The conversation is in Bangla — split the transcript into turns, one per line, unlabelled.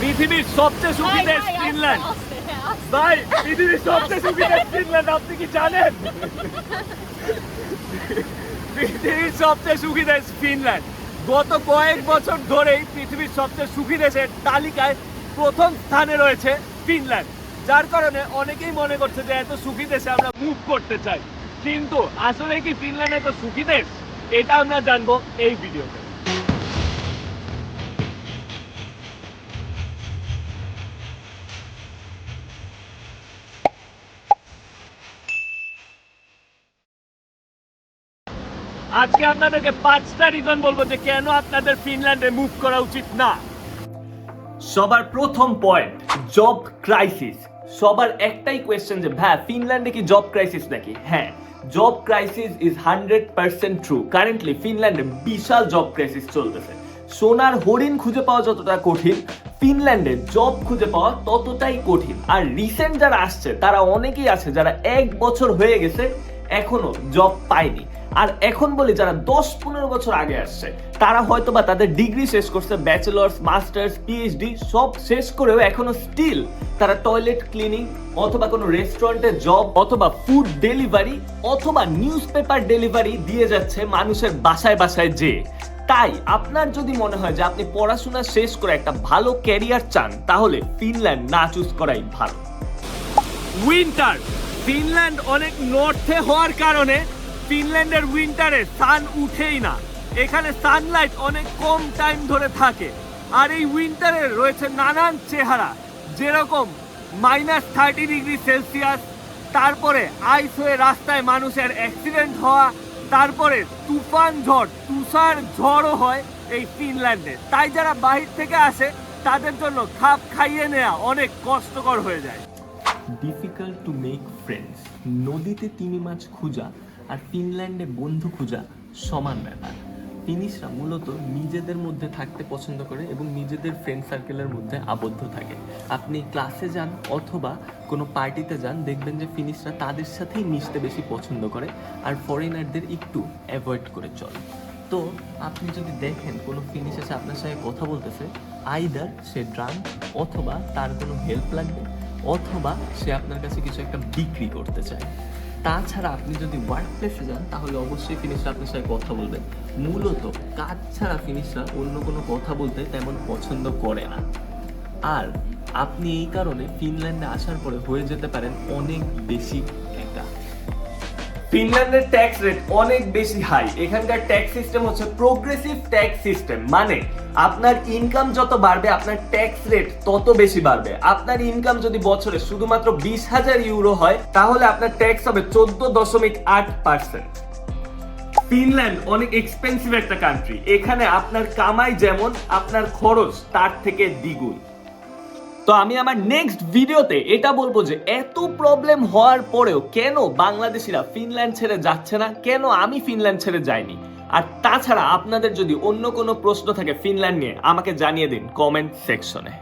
পৃথিবীর সবচেয়ে সুখী দেশ ফিনল্যান্ড। ভাই পৃথিবীর সবচেয়ে সুখী দেশ ফিনল্যান্ড আপনি কি জানেন? পৃথিবীর সবচেয়ে সুখী দেশ ফিনল্যান্ড। গত কয়েক বছর ধরেই পৃথিবীর সবচেয়ে সুখী দেশের তালিকায় প্রথম স্থানে রয়েছে ফিনল্যান্ড। যার কারণে অনেকেই মনে করছে যে এত সুখী দেশে আমরা মুভ করতে চাই। কিন্তু আসলে কি ফিনল্যান্ড এত সুখী দেশ? এটা আমরা জানব এই ভিডিওতে। আজকে আপনাদেরকে পাঁচটা রিজন বলব যে কেন আপনাদের ফিনল্যান্ডে মুভ করা উচিত না। সবার প্রথম পয়েন্ট জব ক্রাইসিস সবার একটাই কোয়েশ্চেন যে, ভাই ফিনল্যান্ডে কি জব ক্রাইসিস নাকি? হ্যাঁ job crisis is hundred percent true currently ফিনল্যান্ডে বিশাল জব ক্রাইসিস চলতেছে। সোনার হরিণ খুঁজে পাওয়া যতটা কঠিন ফিনল্যান্ডে জব খুঁজে পাওয়া ততটাই কঠিন। আর রিসেন্ট যারা আসছে, তারা অনেকেই আছে যারা এক বছর হয়ে গেছে, এখনও জব পায়নি। আর এখন বলি যারা দশ পনেরো বছর আগে আসছে, তারা হয়তো বা তাদের ডিগ্রি শেষ করছে ব্যাচেলার্স মাস্টার্স পিএইচডি সব শেষ করেও এখনও স্টিল তারা টয়লেট ক্লিনিং অথবা কোনো রেস্টুরেন্টে জব অথবা ফুড ডেলিভারি অথবা নিউজ পেপার ডেলিভারি দিয়ে যাচ্ছে মানুষের বাসায় বাসায় যে তাই আপনার যদি মনে হয় যে আপনি পড়াশোনা শেষ করে একটা ভালো ক্যারিয়ার চান, তাহলে ফিনল্যান্ড না চুজ করাই ভালো। উইন্টার ফিনল্যান্ড অনেক নর্থে হওয়ার কারণে ফিনল্যান্ডের উইন্টারে সান উঠেই না। এখানে সানলাইট অনেক কম টাইম ধরে থাকে। আর এই উইন্টারে রয়েছে নানান চেহারা, যেরকম মাইনাস থার্টি ডিগ্রি সেলসিয়াস, তারপরে আইস হয়ে রাস্তায় মানুষের অ্যাক্সিডেন্ট হওয়া, তারপরে তুফান ঝড়, তুষার ঝড়ও হয় এই ফিনল্যান্ডে। তাই যারা বাহির থেকে আসে, তাদের জন্য খাপ খাইয়ে নেওয়া অনেক কষ্টকর হয়ে যায়।
ডিফিকাল্ট টু মেক ফ্রেন্ডস নদীতে তিমি মাছ খুঁজা আর ফিনল্যান্ডে বন্ধু খুঁজা সমান ব্যাপার। ফিনিশরা মূলত নিজেদের মধ্যে থাকতে পছন্দ করে এবং নিজেদের ফ্রেন্ড সার্কেলের মধ্যে আবদ্ধ থাকে। আপনি ক্লাসে যান অথবা কোনো পার্টিতে যান, দেখবেন যে ফিনিশরা তাদের সাথেই মিশতে বেশি পছন্দ করে আর ফরেনারদের একটু অ্যাভয়েড করে চলে। তো আপনি যদি দেখেন কোনো ফিনিশ এসে আপনার সাথে কথা বলতেছে আইদার সে ড্রাম অথবা তার কোনো হেল্প লাগবে, অথবা সে আপনার কাছে কিছু একটা বিক্রি করতে চায়। তাছাড়া আপনি যদি ওয়ার্ক প্লেসে যান, তাহলে অবশ্যই ফিনিশরা আপনার সাথে কথা বলবেন। মূলত কাজ ছাড়া ফিনিশরা অন্য কোনো কথা বলতে তেমন পছন্দ করে না। আর আপনি এই কারণে ফিনল্যান্ডে আসার পরে হয়ে যেতে পারেন অনেক বেশি একা
ফিনল্যান্ডের ট্যাক্স রেট অনেক বেশি হাই এখানকার ট্যাক্স সিস্টেম হচ্ছে প্রোগ্রেসিভ ট্যাক্স সিস্টেম মানে আপনার ইনকাম যত বাড়বে, আপনার ট্যাক্স রেট তত বেশি বাড়বে। আপনার ইনকাম যদি বছরে শুধুমাত্র বিশ হাজার ইউরো হয়, তাহলে আপনার ট্যাক্স হবে চোদ্দ দশমিক আট পার্সেন্ট ফিনল্যান্ড অনেক এক্সপেন্সিভ একটা কান্ট্রি এখানে আপনার কামাই যেমন, আপনার খরচ তার থেকে দ্বিগুণ। তো আমি আমার নেক্সট ভিডিওতে এটা বলব যে এত প্রবলেম হওয়ার পরেও কেন বাংলাদেশিরা ফিনল্যান্ড ছেড়ে যাচ্ছে না? কেন আমি ফিনল্যান্ড ছেড়ে যাইনি? আর তাছাড়া আপনাদের যদি অন্য কোনো প্রশ্ন থাকে ফিনল্যান্ড নিয়ে, আমাকে জানিয়ে দিন কমেন্ট সেকশনে